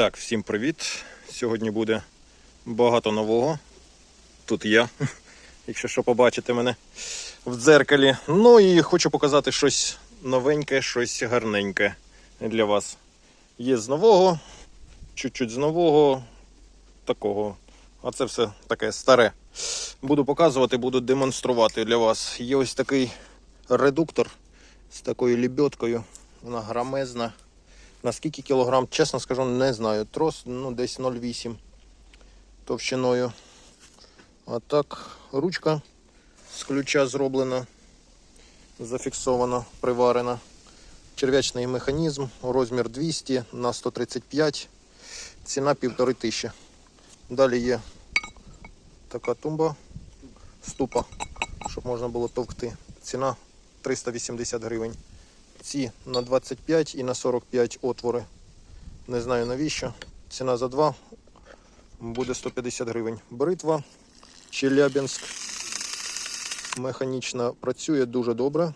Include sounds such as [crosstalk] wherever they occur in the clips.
Так, всім привіт. Сьогодні буде багато нового. Тут я, [laughs] якщо що побачите мене в дзеркалі. Ну і хочу показати щось новеньке, щось гарненьке для вас. Є з нового, чуть-чуть з нового, такого. А це все таке старе. Буду показувати, буду демонструвати для вас. Є ось такий редуктор з такою лебедкою. Вона грамезна. На скільки кілограм, чесно скажу, не знаю. Трос ну, десь 0,8 товщиною. А так, ручка з ключа зроблена, зафіксована, приварена. Черв'ячний механізм, розмір 200 на 135, ціна 1500. Далі є така тумба, ступа, щоб можна було товкти. Ціна 380 гривень. Ці на 25 і на 45 отвори. Не знаю навіщо. Ціна за два буде 150 гривень. Бритва Челябинськ. Механічна працює дуже добре.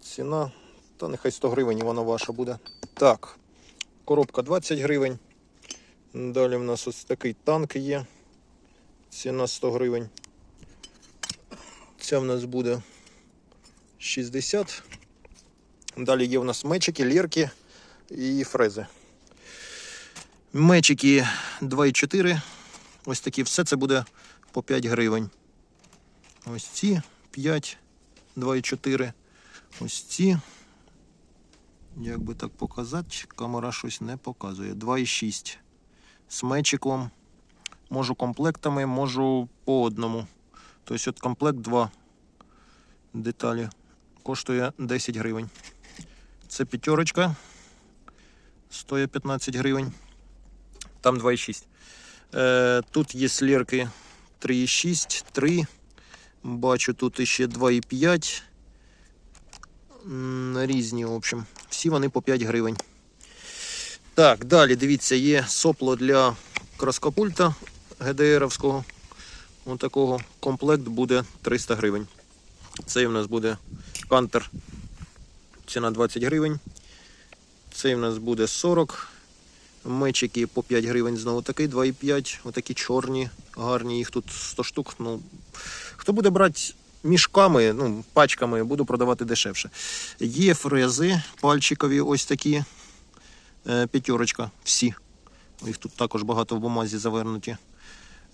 Ціна, та нехай 100 гривень вона ваша буде. Так, коробка 20 гривень. Далі в нас ось такий танк є. Ціна 100 гривень. Ця в нас буде 60. Далі є у нас мечики, лірки і фрези. Мечики 2,4. Ось такі. Все це буде по 5 гривень. Ось ці 5, 2,4. Ось ці. Як би так показати, камера щось не показує. 2,6. З мечиком. Можу комплектами, можу по одному. Тобто от комплект 2 деталі. Коштує 10 гривень. Це п'ятерочка. Стоїть 15 гривень. Там 2,6. Е, тут є слірки 3,6, 3. Бачу, тут ще 2,5. Різні, в общем. Всі вони по 5 гривень. Так, далі, дивіться, є сопло для краскопульта ГДРовського. Ось такого. Комплект буде 300 гривень. Цей у нас буде кантер ціна 20 гривень. Цей в нас буде 40. Мечики по 5 гривень знову такий, 2,5. Отакі чорні, гарні, їх тут 100 штук. Ну, хто буде брати мішками, ну, пачками, буду продавати дешевше. Є фрези пальчикові, ось такі. Е, п'ятерочка, всі. Їх тут також багато в бумазі завернуті.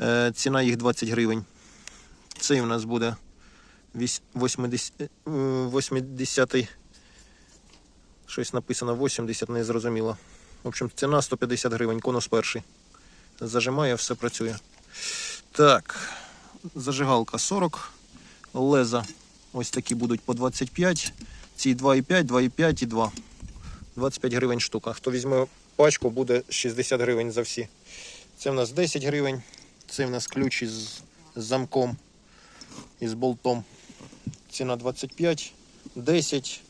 Е, ціна їх 20 гривень. Цей у нас буде 80, е, 80 Щось написано 80, не зрозуміло. В общем, ціна 150 гривень, конус перший. Зажимає, все працює. Так, зажигалка 40. Леза ось такі будуть по 25. Ці 2,5, 2,5 і 2. 25 гривень штука. Хто візьме пачку, буде 60 гривень за всі. Це в нас 10 гривень. Це в нас ключ із замком і з болтом. Ціна 25, 10.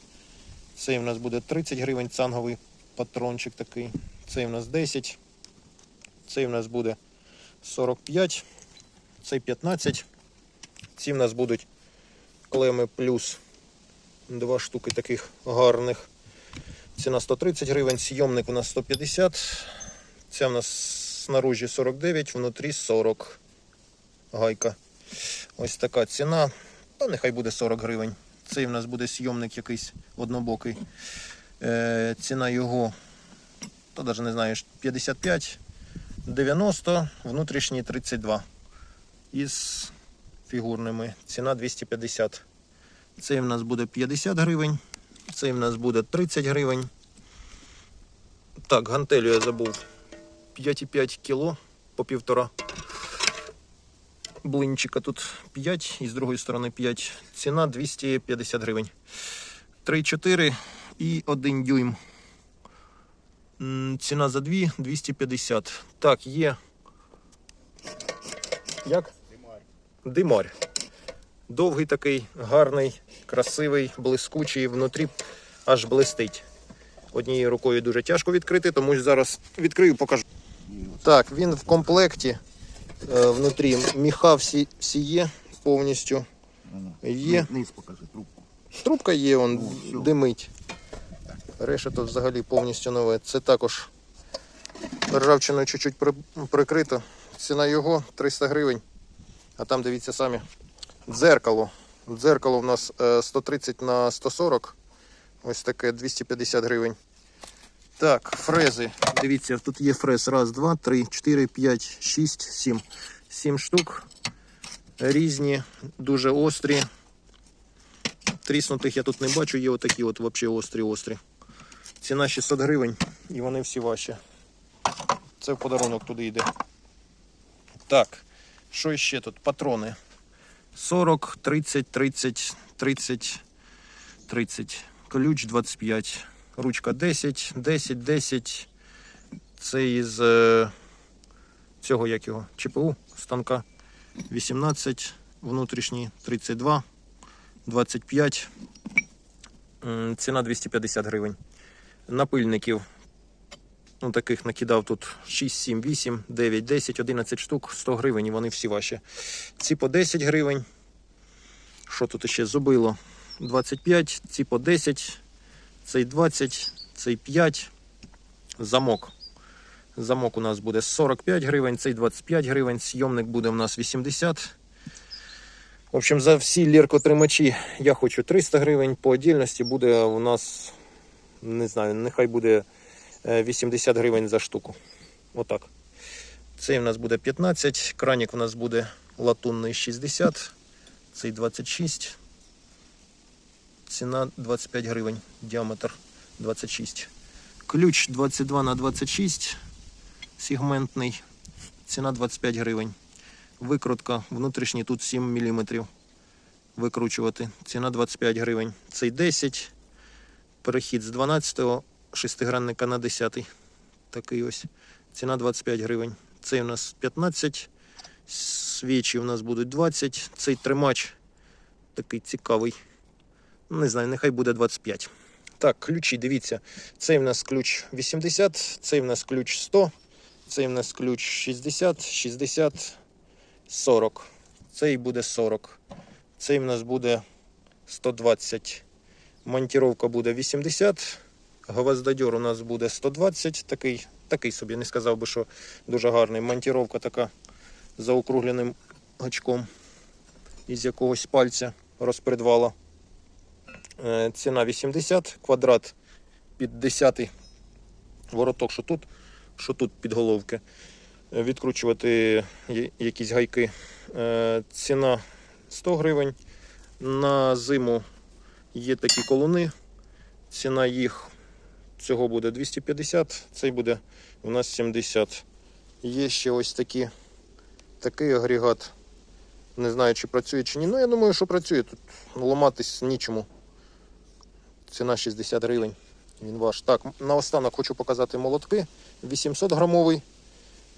Цей у нас буде 30 гривень цанговий патрончик такий. Цей у нас 10. Цей у нас буде 45. Цей 15. Ці в нас будуть клеми плюс два штуки таких гарних. Ціна 130 гривень, сйомник у нас 150. Ця у нас снаружі 49, внутрі 40. Гайка. Ось така ціна. Та нехай буде 40 гривень. Цей в нас буде сйомник якийсь однобокий. Е, ціна його, то навіть не знаю, 55, 90, внутрішній 32. Із фігурними. Ціна 250. Цей в нас буде 50 гривень. Цей в нас буде 30 гривень. Так, гантелю я забув. 5,5 кіло по півтора. Блинчика тут 5 і з другої сторони 5. Ціна 250 гривень. 3,4 і 1 дюйм. Ціна за 2 250. Так, є. Як? Димар. Димар. Довгий такий, гарний, красивий, блискучий, внутрі аж блистить. Однією рукою дуже тяжко відкрити, тому зараз відкрию, покажу. Так, він в комплекті е, внутрі міха всі, всі є повністю. Є. Низ покажи трубку. Трубка є, он О, всьо. димить. Решето взагалі повністю нове. Це також ржавчиною чуть-чуть прикрито. Ціна його 300 гривень. А там дивіться самі. Дзеркало. Дзеркало в нас е, 130 на 140. Ось таке 250 гривень. Так, фрези. Дивіться, тут є фрез. Раз, два, три, чотири, п'ять, шість, сім. Сім штук. Різні, дуже острі. Тріснутих я тут не бачу, є отакі от взагалі острі-острі. Ціна 600 гривень і вони всі ваші. Це в подарунок туди йде. Так, що ще тут? Патрони. 40, 30, 30, 30, 30. Ключ 25. Ручка 10, 10, 10. Це із е, цього як його? ЧПУ станка. 18, внутрішній 32, 25. Ціна 250 гривень. Напильників Ну, таких накидав тут 6, 7, 8, 9, 10, 11 штук, 100 гривень, і вони всі ваші. Ці по 10 гривень. Що тут ще зубило? 25, ці по 10, цей 20, цей 5. Замок. Замок у нас буде 45 гривень, цей 25 гривень, сйомник буде у нас 80. В общем, за всі ліркотримачі я хочу 300 гривень. По отдільності буде у нас, не знаю, нехай буде е, 80 гривень за штуку. Отак. Цей у нас буде 15, кранік у нас буде латунний 60, цей 26. Ціна 25 гривень, діаметр 26. Ключ 22 на 26, сегментний, ціна 25 гривень. Викрутка внутрішній тут 7 мм. Викручувати. Ціна 25 гривень. Цей 10. Перехід з 12-го шестигранника на 10. Такий ось. Ціна 25 гривень. Цей у нас 15. Свічі у нас будуть 20. Цей тримач такий цікавий. Не знаю, нехай буде 25. Так, ключі, дивіться. Цей в нас ключ 80, цей в нас ключ 100, цей в нас ключ 60, 60, 40. Цей буде 40. Цей в нас буде 120. Монтіровка буде 80. Гвоздодьор у нас буде 120. Такий, такий собі, не сказав би, що дуже гарний. Монтіровка така за округленим гачком із якогось пальця розпредвала. Е, Ціна 80, квадрат під 10 вороток, що тут, що тут під головки. Е, Відкручувати якісь гайки. Е, Ціна 100 гривень. На зиму є такі колуни. Ціна їх цього буде 250, цей буде у нас 70. Є ще ось такі, такий агрегат. Не знаю, чи працює чи ні. Ну, я думаю, що працює. Тут ламатись нічому. Ціна 60 гривень. Він ваш. Так, наостанок хочу показати молотки. 800 грамовий,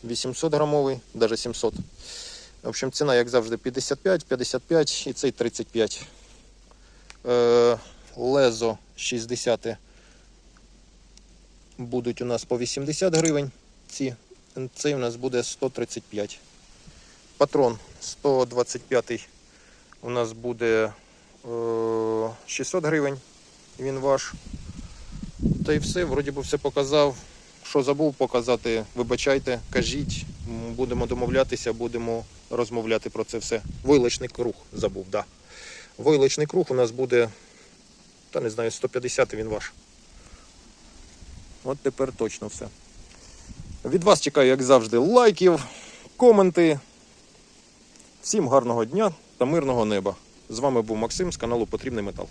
800 грамовий, навіть 700. В общем, ціна, як завжди, 55, 55 і цей 35. Е, лезо 60 будуть у нас по 80 гривень. Ці. Цей у нас буде 135. Патрон 125 у нас буде е, 600 гривень. Він ваш. Та й все, вроді би все показав. Що забув показати, вибачайте, кажіть, будемо домовлятися, будемо розмовляти про це все. Войлочний круг забув. Да. Войлочний круг у нас буде, та не знаю, 150 він ваш. От тепер точно все. Від вас чекаю, як завжди, лайків, коменти. Всім гарного дня та мирного неба. З вами був Максим з каналу Потрібний Метал.